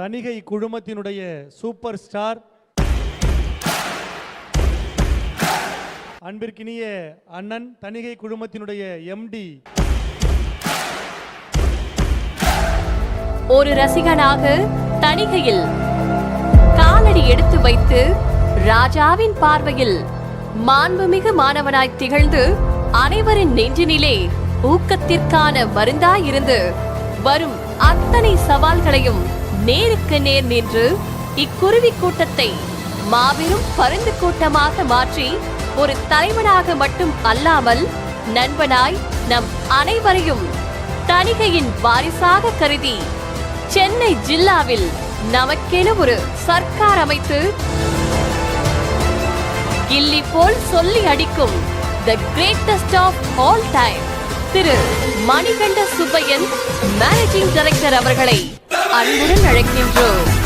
Thanigai குழுமத்தினுடைய super star அன்பிற்கினிய அண்ணன் Thanigai குழுமத்தினுடைய empty ஒரு ரசிகனாக தணிகையில் காலடி எடுத்து வைத்து ராஜாவின் பார்வையில் மாண்புமிகு மாணவனாய் திகழ்ந்து அனைவரின் நெஞ்சினிலே ஊக்கத்திற்கான மருந்தாயிருந்து வரும் அத்தனை சவால்களையும் நேருக்கு நேர் நின்று இக்குருவி கூட்டத்தை மாபெரும் பருந்து கூட்டமாக மாற்றி ஒரு தலைவனாக மட்டும் அல்லாமல் நண்பனாய் நம் அனைவரையும் தணிகையின் வாரிசாக கருதி சென்னை ஜில்லாவில் நமக்கென ஒரு சர்க்கார் அமைத்து கில்லி போல் சொல்லி அடிக்கும் the greatest of all time Thiru Manikanda Subbaiyan managing director அவர்களை அன்புடன் அழைக்கின்றோம்.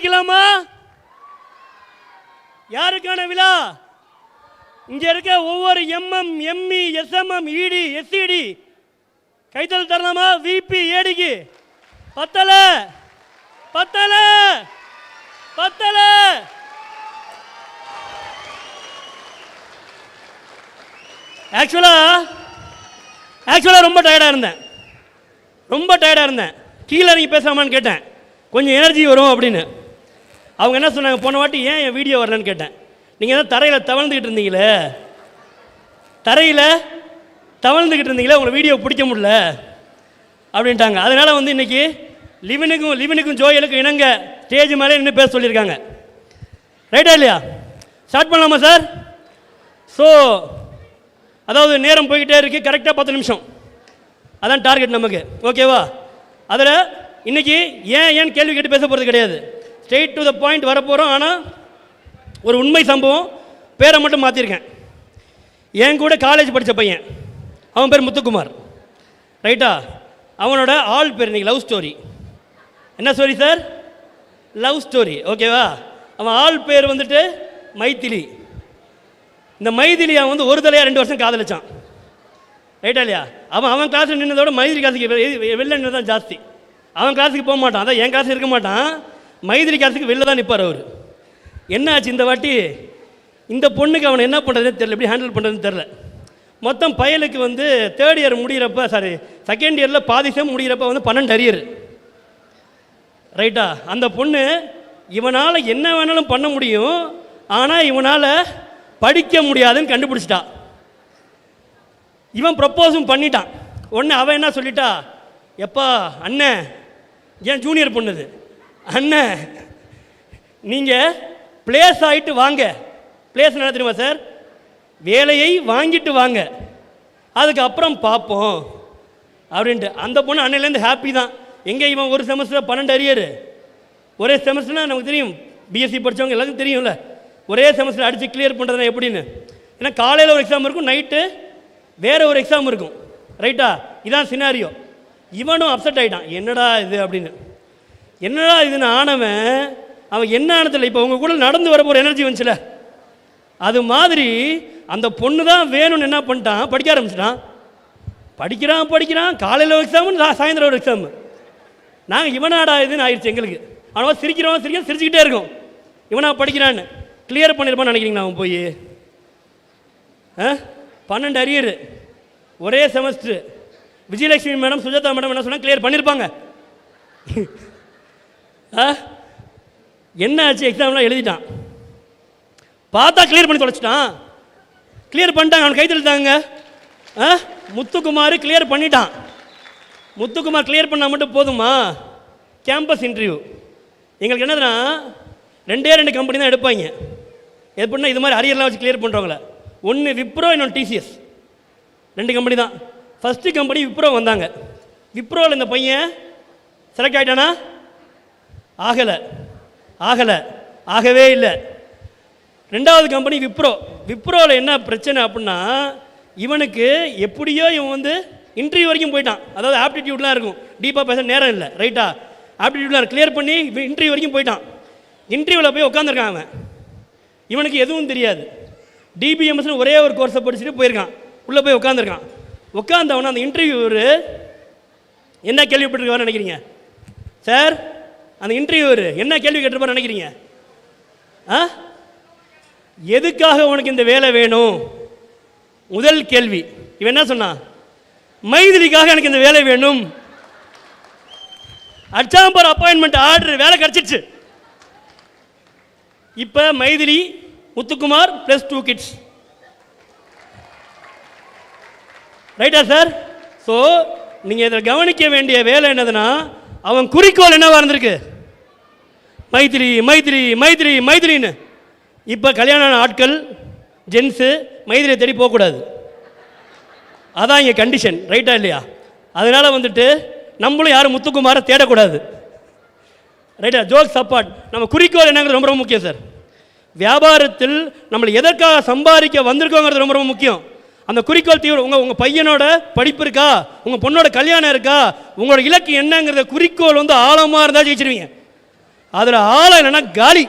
ஆரம்பிக்கலாமா யாருக்கான விழா? இங்க இருக்க ஒவ்வொரு MM ME SMM ED SED கைத்தல் தரலாமா? விபி ஏடிக்கு பத்தல. பத்தல. பத்தல. ஆக்சுவலாக ஆக்சுவலாக ரொம்ப டயர்டாக இருந்தேன். ரொம்ப டயர்டாக இருந்தேன். கீழே இறங்கி பேசாமான்னு கேட்டேன். கொஞ்சம் எனர்ஜி வரும் அப்படின்னு. அவங்க என்ன சொன்னாங்க போன வாட்டி ஏன் என் வீடியோ வரலன்னு கேட்டேன். நீங்கள் தான் தரையில் தவழ்ந்துக்கிட்டு இருந்தீங்களே. தரையில் தவழ்ந்துக்கிட்டு இருந்தீங்களே உங்களை வீடியோ பிடிக்க முடியல. அப்படின்ட்டாங்க. அதனால் வந்து இன்றைக்கி லிவினுக்கும் லிவினுக்கும் ஜோயலுக்கும் இணங்க ஸ்டேஜ் மேலே நின்று பேச சொல்லியிருக்காங்க. ரைட்டா இல்லையா? ஸ்டார்ட் பண்ணலாமா சார் ஸோ அதாவது நேரம் போய்கிட்டே இருக்குது கரெக்டாக பத்து நிமிஷம். அதான் டார்கெட் நமக்கு. ஓகேவா அதில் இன்றைக்கி ஏன் ஏன் கேள்வி கேட்டு பேச போகிறது கிடையாது? ஸ்ட்ரெயிட் டு த பாயிண்ட் வரப்போகிறோம் ஆனால் ஒரு உண்மை சம்பவம் பேரை மட்டும் மாற்றிருக்கேன் என் கூட காலேஜ் படித்த பையன் அவன் பேர் முத்துக்குமார். ரைட்டா அவனோட ஆள் பேர் இன்னைக்கு லவ் ஸ்டோரி என்ன ஸ்டோரி சார் லவ் ஸ்டோரி ஓகேவா அவன் ஆள் பேர் வந்துட்டு மைத்திலி இந்த மைதிலி அவன் வந்து ஒரு தலையாக ரெண்டு வருஷம் காதலிச்சான். ரைட்டா இல்லையா? அவன் அவன் கிளாஸில் நின்றதோட மைதிலி கிளாஸுக்கு வெளில நின்று தான் ஜாஸ்தி. அவன் கிளாஸுக்கு போக மாட்டான். அதான் என் கிளாஸ் இருக்க மாட்டான். மைதிலி வெளில தான் நிற்பார் அவர். என்ன ஆச்சு இந்த வாட்டி? இந்த பொண்ணுக்கு அவனை என்ன பண்ணுறதுன்னு தெரியல எப்படி ஹேண்டில் பண்ணுறதுன்னு தெரில மொத்தம் பயலுக்கு வந்து தேர்ட் இயர் முடிகிறப்ப சாரி செகண்ட் இயரில் பாதி செம் முடிகிறப்ப வந்து பன்னெண்டு அரியர் ரைட்டா அந்த பொண்ணு இவனால் என்ன வேணாலும் பண்ண முடியும் ஆனால் இவனால் படிக்க முடியாதுன்னு கண்டுபிடிச்சிட்டா. இவன் ப்ரப்போஸும் பண்ணிட்டான். உடனே அவன் என்ன சொல்லிட்டா? எப்பா அண்ணன் ஏன் ஜூனியர் பொண்ணுது அண்ணன் நீங்கள் பிளேஸ் ஆகிட்டு வாங்க. பிளேஸ் என்ன தெரியுமா சார் வேலையை வாங்கிட்டு வாங்க. அதுக்கப்புறம் பார்ப்போம். அப்படின்ட்டு. அந்த பொண்ணு அன்னையிலேருந்து ஹாப்பி தான். எங்கே இவன் ஒரு செமஸ்டர் பன்னெண்டு அரியர் ஒரே செமஸ்டர்னால் நமக்கு தெரியும். பிஎஸ்சி படித்தவங்க எல்லாருக்கும் தெரியும்ல. ஒரே செமஸ்டர் அடித்து கிளியர் பண்ணுறது எப்படின்னு? ஏன்னா காலையில் ஒரு எக்ஸாம் இருக்கும் நைட்டு வேறு ஒரு எக்ஸாம் இருக்கும். ரைட்டா இதான் சினாரியோ இவனும் அப்செட் ஆகிட்டான் என்னடா இது அப்படின்னு. என்னடா இதுன்னு ஆனவன் அவன் என்ன ஆனதில்லை? இப்போ உங்கள் கூட நடந்து வர போகிற எனர்ஜி வந்துச்சுல. அது மாதிரி அந்த பொண்ணு தான் வேணும்னு என்ன பண்ணிட்டான்? படிக்க ஆரம்பிச்சிட்டான். படிக்கிறான் படிக்கிறான். காலையில் ஒரு எக்ஸாமு சாயந்தரம் ஒரு எக்ஸாமு நாங்கள் இவனாடா இதுன்னு ஆயிடுச்சு எங்களுக்கு. ஆனால் சிரிக்கிறவன் சிரிக்க சிரிச்சுக்கிட்டே இருக்கோம். இவனா படிக்கிறான்னு. கிளியர் பண்ணியிருப்பான்னு நினைக்கிறீங்களா அவன் போய்? ஆ? பன்னெண்டு அரியர் ஒரே semester Vijayalakshmi madam Sujatha madam என்ன சொன்னால் கிளியர் பண்ணியிருப்பாங்க என்ன ஆச்சு எக்ஸாம்லாம் எழுதிட்டான். பார்த்தா கிளியர் பண்ணி தொலைச்சிட்டான். கிளியர் பண்ணிட்டாங்க. அவன் கை ஆ? முத்துக்குமார் கிளியர் பண்ணிட்டான். முத்துக்குமார் கிளியர் பண்ணால் மட்டும் போதுமா? கேம்பஸ் இன்டர்வியூ எங்களுக்கு என்னதுன்னா ரெண்டே ரெண்டு கம்பெனி தான் எடுப்பாங்க. எப்படின்னா இது மாதிரி அரியர்லாம் வச்சு கிளியர் பண்ணுறவங்கள ஒன்று விப்ரோ இன்னொன்று டிசிஎஸ் ரெண்டு கம்பெனி தான். ஃபஸ்ட்டு கம்பெனி விப்ரோ வந்தாங்க. விப்ரோவில் இந்த பையன் செலக்ட் ஆகிட்டானா ஆகலை. ஆகலை. ஆகவே இல்லை. ரெண்டாவது கம்பெனி விப்ரோ. விப்ரோவில் என்ன பிரச்சனை அப்படின்னா இவனுக்கு எப்படியோ இவன் வந்து இன்டர்வியூ வரைக்கும் போயிட்டான். அதாவது ஆப்டிடியூட்லாம் இருக்கும். டீப்பாக பேச நேரம் இல்லை ரைட்டா ஆப்டிடியூட்லாம் கிளியர் பண்ணி இன்டர்வியூ வரைக்கும் போயிட்டான். இன்டர்வியூவில் போய் உட்காந்துருக்கான் அவன். இவனுக்கு எதுவும் தெரியாது. டிபிஎம்எஸ்னு ஒரே ஒரு கோர்ஸை படிச்சுட்டு போயிருக்கான். உள்ளே போய் உட்காந்துருக்கான் உட்காந்தவன அந்த இன்டர்வியூவர் என்ன கேள்விப்பட்டிருக்காரு நினைக்கிறீங்க? சார் அந்த இன்டர்வியூவர் என்ன கேள்வி கேட்டிருப்பார் நினைக்கிறீங்க? ஆ? எதுக்காக உனக்கு இந்த வேலை வேணும்? முதல் கேள்வி. இவன் என்ன சொன்னான்? மைதிலிக்காக எனக்கு இந்த வேலை வேணும். அச்சாம்பர் அப்பாயின்மெண்ட் ஆர்டர் வேலை கிடைச்சிருச்சு. இப்போ Mythili Muthukumar plus two kids ரைட்டா சார் ஸோ நீங்கள் இதில் கவனிக்க வேண்டிய வேலை என்னதுன்னா அவன் குறிக்கோள் என்னவா இருந்திருக்கு? மைத்திரி மைத்திரி மைத்திரி மைத்திரின்னு இப்போ கல்யாணம் ஆட்கள் ஜென்ஸு மைத்திரியை தேடி போகக்கூடாது. அதான் இங்கே கண்டிஷன் ரைட்டா இல்லையா? அதனால் வந்துட்டு நம்மளும் யாரும் முத்துக்குமாரை தேடக்கூடாது. ரைட்டா ஜோக் சப்பாட் நம்ம குறிக்கோள் என்னங்கிறது ரொம்ப ரொம்ப முக்கியம் சார் வியாபாரத்தில் நம்மளை எதற்காக சம்பாதிக்க வந்திருக்கோங்கிறது ரொம்ப ரொம்ப முக்கியம். அந்த குறிக்கோள் தீவிரம் உங்கள் உங்கள் பையனோட படிப்பு இருக்கா? உங்கள் பொண்ணோட கல்யாணம் இருக்கா? உங்களோட இலக்கு என்னங்கிறத குறிக்கோள் வந்து ஆழமாக இருந்தால் ஜெயிச்சிருவீங்க. அதில் ஆழம் என்னென்னா காலி.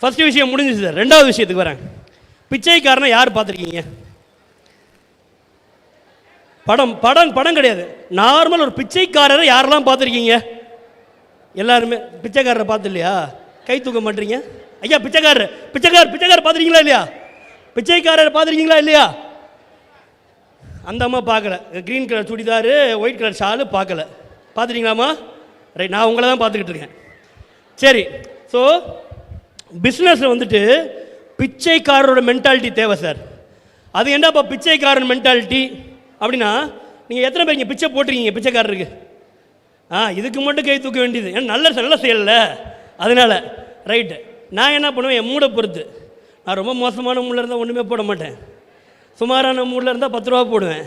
ஃபஸ்ட்டு விஷயம் முடிஞ்சிச்சு சார். ரெண்டாவது விஷயத்துக்கு வரேன். பிச்சைக்காரனை யார் பார்த்துருக்கீங்க? படம் படம் படம் கிடையாது. நார்மல் ஒரு பிச்சைக்காரரை யாரெல்லாம் பார்த்துருக்கீங்க? எல்லாருமே பிச்சைக்காரரை பார்த்து இல்லையா கை தூக்க மாட்டீங்க? ஐயா பிச்சைக்காரர் பிச்சைக்காரர் பிச்சைக்காரர் பார்த்துருக்கீங்களா இல்லையா? பிச்சைக்காரரை பார்த்துருக்கீங்களா இல்லையா? அந்த அம்மா பார்க்கல. Green colour churidar white colour shawl பார்க்கல. பார்த்துட்டீங்களாம்மா? ரைட் நான் உங்களை தான் பார்த்துக்கிட்டு இருக்கேன். சரி ஸோ பிஸ்னஸில் வந்துட்டு பிச்சைக்காரரோட மென்டாலிட்டி தேவை சார் அது என்னப்பா பிச்சைக்காரன் மென்டாலிட்டி அப்படின்னா நீங்கள் எத்தனை பேர் இங்கே பிச்சை போட்டிருக்கீங்க பிச்சைக்காரருக்கு? ஆ இதுக்கு மட்டும் கை தூக்க வேண்டியது. ஏன்னா நல்ல நல்ல செயலில் அதனால் ரைட்டு நான் என்ன பண்ணுவேன்? என் மூடை பொறுத்து. நான் ரொம்ப மோசமான மூடில் இருந்தால் ஒன்றுமே போட மாட்டேன். சுமாரான மூடில் இருந்தால் பத்து ரூபா போடுவேன்.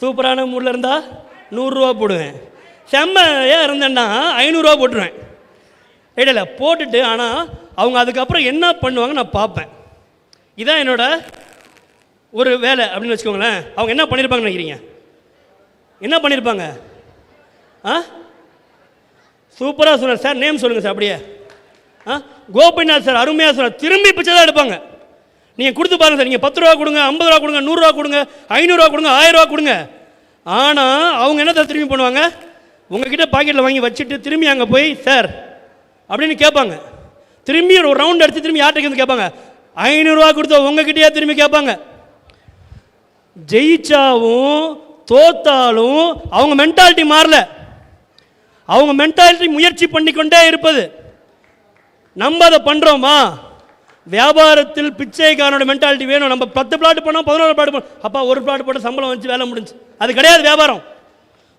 சூப்பரான மூடில் இருந்தால் நூறுரூவா போடுவேன். செம்மையாக இருந்தேன்னா ஐநூறுரூவா போட்டுருவேன். இடையில போட்டுட்டு ஆனால் அவங்க அதுக்கப்புறம் என்ன பண்ணுவாங்க நான் பார்ப்பேன். இதான் என்னோட ஒரு வேலை அப்படின்னு வச்சுக்கோங்களேன். அவங்க என்ன பண்ணியிருப்பாங்கன்னு நினைக்கிறீங்க? என்ன பண்ணியிருப்பாங்க ஆ? சூப்பராக சொன்னேன் சார் நேம் சொல்லுங்கள் சார் அப்படியே. கோபிநாத் சார் அருமையாக சார் திரும்பி பிச்சை தான் எடுப்பாங்க. நீங்கள் கொடுத்து பாருங்க சார் நீங்கள் பத்து ரூபா கொடுங்க ஐம்பது ரூபா கொடுங்க நூறுரூவா கொடுங்க ஐநூறுரூவா கொடுங்க ஆயிரம் ரூபா கொடுங்க. ஆனால் அவங்க என்ன திரும்பி பண்ணுவாங்க? உங்ககிட்ட பாக்கெட்டில் வாங்கி வச்சுட்டு திரும்பி அங்கே போய் சார் அப்படின்னு கேட்பாங்க. திரும்பி ஒரு ரவுண்ட் அடித்து திரும்பி யார்கிட்ட வந்து கேட்பாங்க. ஐநூறுரூவா கொடுத்தா உங்ககிட்டயே திரும்பி கேட்பாங்க. ஜெயிச்சாவும் தோத்தாலும் அவங்க மென்டாலிட்டி மாறல. அவங்க மென்டாலிட்டி முயற்சி பண்ணிக்கொண்டே இருப்பது. நம்ம அதை பண்ணுறோமா வியாபாரத்தில் பிச்சைக்காரனோட மென்டாலிட்டி வேணும். நம்ம பத்து பிளாட் பண்ணோம் பதினோரு பிளாட் பண்ணோம். அப்பா ஒரு பிளாட் போட்டு சம்பளம் வச்சு வேலை முடிஞ்சு. அது கிடையாது வியாபாரம்.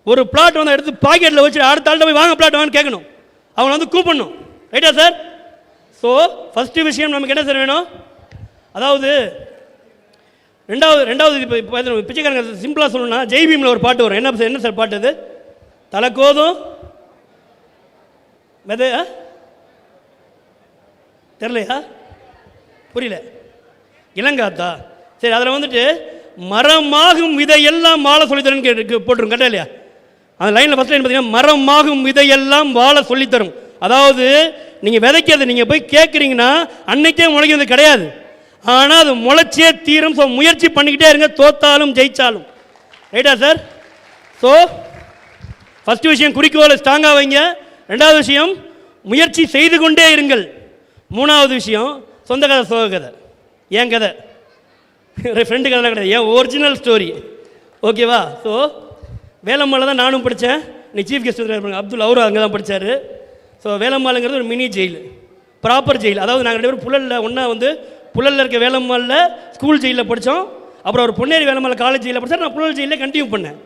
ஒரு பிளாட் வந்து எடுத்து பாக்கெட்டில் வச்சு அடுத்த ஆள்கிட்ட போய் வாங்க பிளாட் வாங்க கேட்கணும். அவங்கள வந்து கூப்பிடணும். ரைட்டா சார் ஸோ ஃபஸ்ட்டு விஷயம் நமக்கு என்ன சார் வேணும்? அதாவது ரெண்டாவது ரெண்டாவது இப்போ இப்போ பிச்சைக்காரங்க சிம்பிளாக சொல்லணும்னா ஜெய்பீமில் ஒரு பாட்டு வரும். என்ன சார் என்ன சார் பாட்டு அது? தலைக்கோதும் மெத தெரிலையா தெரியலையா? புரியல. இளங்காத்தா? சரி அதில் வந்துட்டு மரமாகும் விதையெல்லாம் வாழ சொல்லித்தரும் கேட்டு போட்டுரும் கேட்டா இல்லையா? அந்த லைனில் ஃபஸ்ட் லைன் பார்த்தீங்கன்னா மரமாகும் விதையெல்லாம் வாழ சொல்லித்தரும். அதாவது நீங்கள் விதைக்கிறது நீங்கள் போய் கேட்குறீங்கன்னா அன்னைக்கே முளைக்கிறது கிடையாது. ஆனால் அது முளைச்சே தீரும். ஸோ முயற்சி பண்ணிக்கிட்டே இருங்க தோத்தாலும் ஜெயித்தாலும் ரைட்டா சார் ஸோ ஃபஸ்ட்டு விஷயம் குறிக்கோளை ஸ்ட்ராங்காக வைங்க. ரெண்டாவது விஷயம் முயற்சி செய்து கொண்டே இருங்கள். மூணாவது விஷயம் சொந்த கதை சோக கதை. என் கதை? ஃப்ரெண்டு கதைலாம் கிடையாது. என் ஒரிஜினல் ஸ்டோரி ஓகேவா ஸோ வேலம்மாவில் தான் நானும் படித்தேன் நீ சீஃப் கெஸ்ட் இருப்பாங்க அப்துல் அவரும் அங்கே தான் படித்தார் ஸோ வேலம்மாளுங்கிறது ஒரு மினி ஜெயில் ப்ராப்பர் ஜெயில் அதாவது நாங்கள் ரெண்டு பேரும் புழலில் ஒன்றா வந்து புழலில் இருக்க வேலம்மாளில் ஸ்கூல் ஜெயிலில் படித்தோம் அப்புறம் ஒரு பொன்னேரி வேலம்மாள் காலேஜ் ஜெயிலில் படித்தா நான் புழல் ஜெயிலில் கண்டினியூ பண்ணேன்.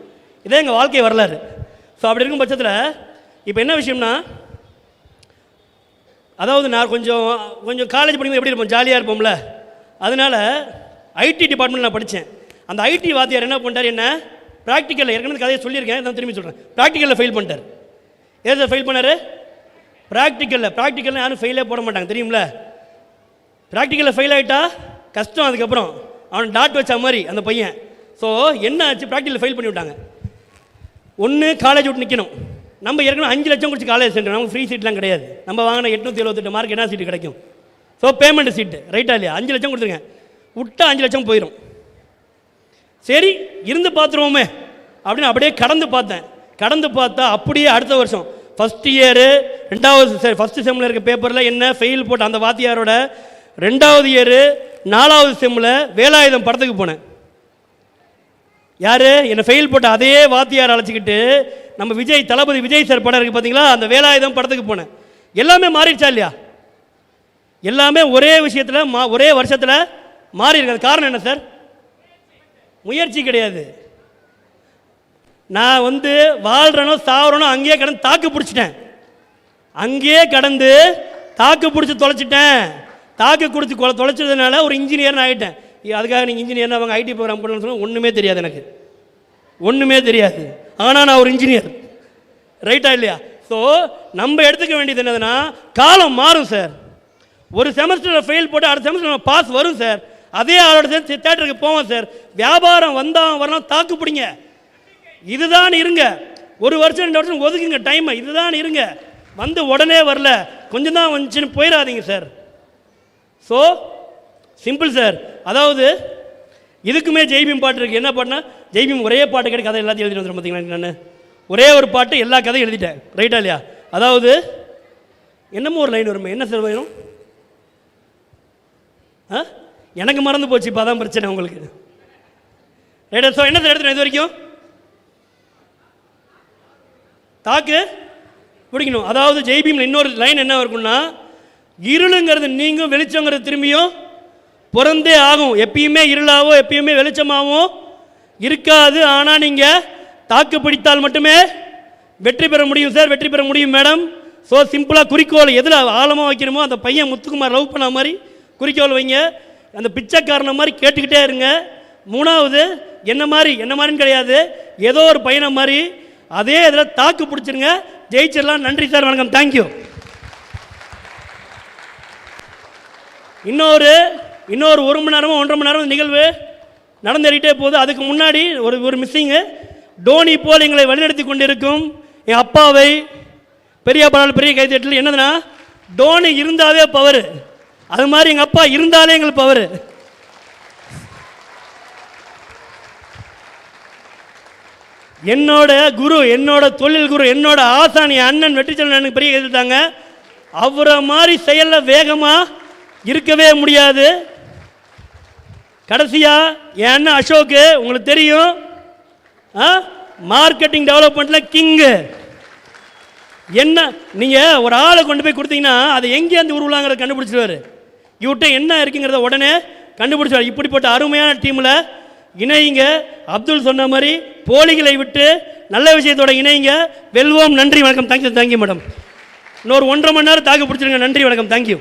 இதே எங்கள் வாழ்க்கை வரலாறு. ஸோ அப்படி இருக்கும் பட்சத்தில் இப்போ என்ன விஷயம்னா அதாவது நான் கொஞ்சம் கொஞ்சம் காலேஜ் படிக்கும்போது எப்படி இருப்போம்? ஜாலியாக இருப்போம்ல. அதனால் ஐடி டிபார்ட்மெண்ட் நான் படித்தேன் அந்த ஐடி வாத்தியார் என்ன பண்ணிட்டார்? என்ன? ப்ராக்டிக்கலில் ஏற்கனவே கதையை சொல்லியிருக்கேன். நான் திரும்பி சொல்கிறேன் ப்ராக்டிக்கலில் ஃபெயில் பண்ணிட்டார். ஏதாவது ஃபெயில் பண்ணார்? ப்ராக்டிக்கலில் ப்ராக்டிக்கலில் யாரும் ஃபெயிலே போட மாட்டாங்க. தெரியும்ல? ப்ராக்டிக்கலில் ஃபெயில் ஆகிட்டா கஷ்டம். அதுக்கப்புறம் அவன் டாட் வச்ச மாதிரி அந்த பையன். ஸோ என்ன ஆச்சு? ப்ராக்டிக்கலில் ஃபெயில் பண்ணி விட்டாங்க ஒன்று காலேஜ் விட்டு நிற்கணும் நம்ம ஏற்கனவே அஞ்சு லட்சம் கொடுத்து காலேஜ் சென்டர் நமக்கு ஃப்ரீ சீட்லாம் கிடையாது. நம்ம வாங்கின எட்நூற்றி எழுபத்தெட்டு மார்க் என்ன சீட்டு கிடைக்கும்? ஸோ பேமெண்ட் சீட்டு ரைட்டா இல்லையா? அஞ்சு லட்சம் கொடுத்துருங்க. விட்டா அஞ்சு லட்சம் போயிடும் சரி இருந்து பார்த்துருவோமே. அப்படின்னு அப்படியே கடந்து பார்த்தேன். கடந்து பார்த்தா அப்படியே அடுத்த வருஷம். ஃபஸ்ட் இயரு ரெண்டாவது சரி ஃபஸ்ட்டு செம்மில் இருக்க பேப்பரில் என்ன ஃபெயில் போட்ட அந்த வாத்தியாரோட ரெண்டாவது இயரு நாலாவது செம்மில் வேலாயுதம் படத்துக்கு போனேன். யார்? என்னை ஃபெயில் போட்ட அதே வாத்தியார் அழைச்சிக்கிட்டு நம்ம விஜய் தளபதி விஜய் சார் படம் இருக்குது பார்த்தீங்களா அந்த வேலாயுதம் படத்துக்கு போனேன். எல்லாமே மாறிடுச்சா இல்லையா? எல்லாமே ஒரே விஷயத்தில் மா ஒரே வருஷத்தில் மாறி இருக்கு காரணம் என்ன சார்? முயற்சி கிடையாது. நான் வந்து வாழ்கிறனோ சாவறனோ அங்கேயே கடந்து தாக்கு பிடிச்சிட்டேன். அங்கேயே கடந்து தாக்கு பிடிச்சி தொலைச்சிட்டேன். தாக்கு பிடிச்சி கொலை தொலைச்சதுனால ஒரு இன்ஜினியர்னு ஆகிட்டேன் அதுக்காக நீங்கள் இன்ஜினியர் அவங்க ஐடி ப்ரோக்ராம் பண்ணணும்னு சொன்னால் ஒன்றுமே தெரியாது எனக்கு. ஒன்றுமே தெரியாது. ஆனால் நான் ஒரு இன்ஜினியர் ரைட்டா இல்லையா? ஸோ நம்ம எடுத்துக்க வேண்டியது என்னதுன்னா காலம் மாறும் சார் ஒரு செமஸ்டரில் ஃபெயில் போட்டு அடுத்த செமஸ்டர் பாஸ் வரும் சார் அதே ஆளோட சேர்ந்து தேட்டருக்கு போவோம் சார் வியாபாரம் வந்தால் வரலாம் தாக்கு பிடிங்க இதுதான் இருங்க. ஒரு வருஷம் ரெண்டு வருஷம் ஒதுக்குங்க டைமை இதுதான் இருங்க. வந்து உடனே வரல. கொஞ்சம் தான் வந்துச்சுன்னு போயிடாதீங்க சார் ஸோ சிம்பிள் சார் அதாவது இதுக்குமே ஜெய்பீம் பாட்டு இருக்குது என்ன பாட்டுனா ஜெய்பீம் ஒரே பாட்டு கேட்டு கதை எல்லாத்தையும் எழுதிட்டு வந்துடும் பார்த்தீங்களா நான் ஒரே ஒரு பாட்டு எல்லா கதையும் எழுதிட்டேன். ரைட்டா இல்லையா? அதாவது என்னமோ ஒரு லைன் வருமே. என்ன சார் வேணும்? ஆ? எனக்கு மறந்து போச்சு. இப்போ அதான் பிரச்சனை உங்களுக்கு. ரைட்டா ஸோ என்ன சார் எடுத்துட்டேன்? இது வரைக்கும்? தாக்கு? பிடிக்கணும். அதாவது ஜெய்பீம்ல இன்னொரு லைன் என்ன இருக்கும்னா இருளுங்கிறது நீங்கும் வெளிச்சங்கிறது திரும்பியும் பிறந்தே ஆகும். எப்பயுமே இருளாவோ எப்பயுமே வெளிச்சமாகவோ இருக்காது. ஆனால் நீங்கள் தாக்கு பிடித்தால் மட்டுமே வெற்றி பெற முடியும் சார் வெற்றி பெற முடியும் மேடம் ஸோ சிம்பிளாக குறிக்கோள் எதில் ஆழமாக வைக்கணுமோ அந்த பையன் முத்துக்குமார் லவ் பண்ண மாதிரி குறிக்கோள் வைங்க. அந்த பிச்சைக்காரனை மாதிரி கேட்டுக்கிட்டே இருங்க. மூணாவது என்ன மாதிரி என்ன மாதிரின்னு கிடையாது. ஏதோ ஒரு பையனை மாதிரி அதே இதில் தாக்கு பிடிச்சிருங்க. ஜெயிச்சிடலாம். நன்றி சார் வணக்கம். தேங்க்யூ இன்னொரு இன்னொரு ஒரு மணி நேரமோ ஒன்றரை மணி நேரம் நிகழ்வு நடந்தேறிட்டே போகுது. அதுக்கு முன்னாடி ஒரு ஒரு மிஸ்ஸிங்கு டோனி போல் எங்களை வழிநடத்தி கொண்டிருக்கும் என் அப்பாவை பெரிய அப்பா பெரிய கைத்தட்டல் என்னதுன்னா டோனி இருந்தாவே பவர் அது மாதிரி எங்கள் அப்பா இருந்தாலே எங்களுக்கு பவர் என்னோட குரு என்னோட தொழில் குரு என்னோட ஆசானி அண்ணன் வெற்றிச்செல்வன் எனக்கு பெரிய எழுதிட்டாங்க அவரை மாதிரி செயலில் வேகமாக இருக்கவே முடியாது. கடைசியாக என் அண்ணன் அசோக்கு உங்களுக்கு தெரியும் ஆ மார்க்கெட்டிங் டெவலப்மெண்ட்டில் கிங்கு என்ன நீங்கள் ஒரு ஆளை கொண்டு போய் கொடுத்தீங்கன்னா அதை எங்கே அந்த உருவலாங்கிறத கண்டுபிடிச்சிருவாரு. இவர்கிட்ட என்ன இருக்குங்கிறத உடனே கண்டுபிடிச்சிருவார். இப்படிப்பட்ட அருமையான டீமில் இணையுங்க. அப்துல் சொன்ன மாதிரி போலிகளை விட்டு நல்ல விஷயத்தோட இணையுங்க. வெல்வோம் நன்றி வணக்கம். தேங்க்யூ தேங்க்யூ மேடம் இன்னொரு ஒன்றரை மணி நேரம் தாக்கு பிடிச்சிருங்க. நன்றி வணக்கம். தேங்க்யூ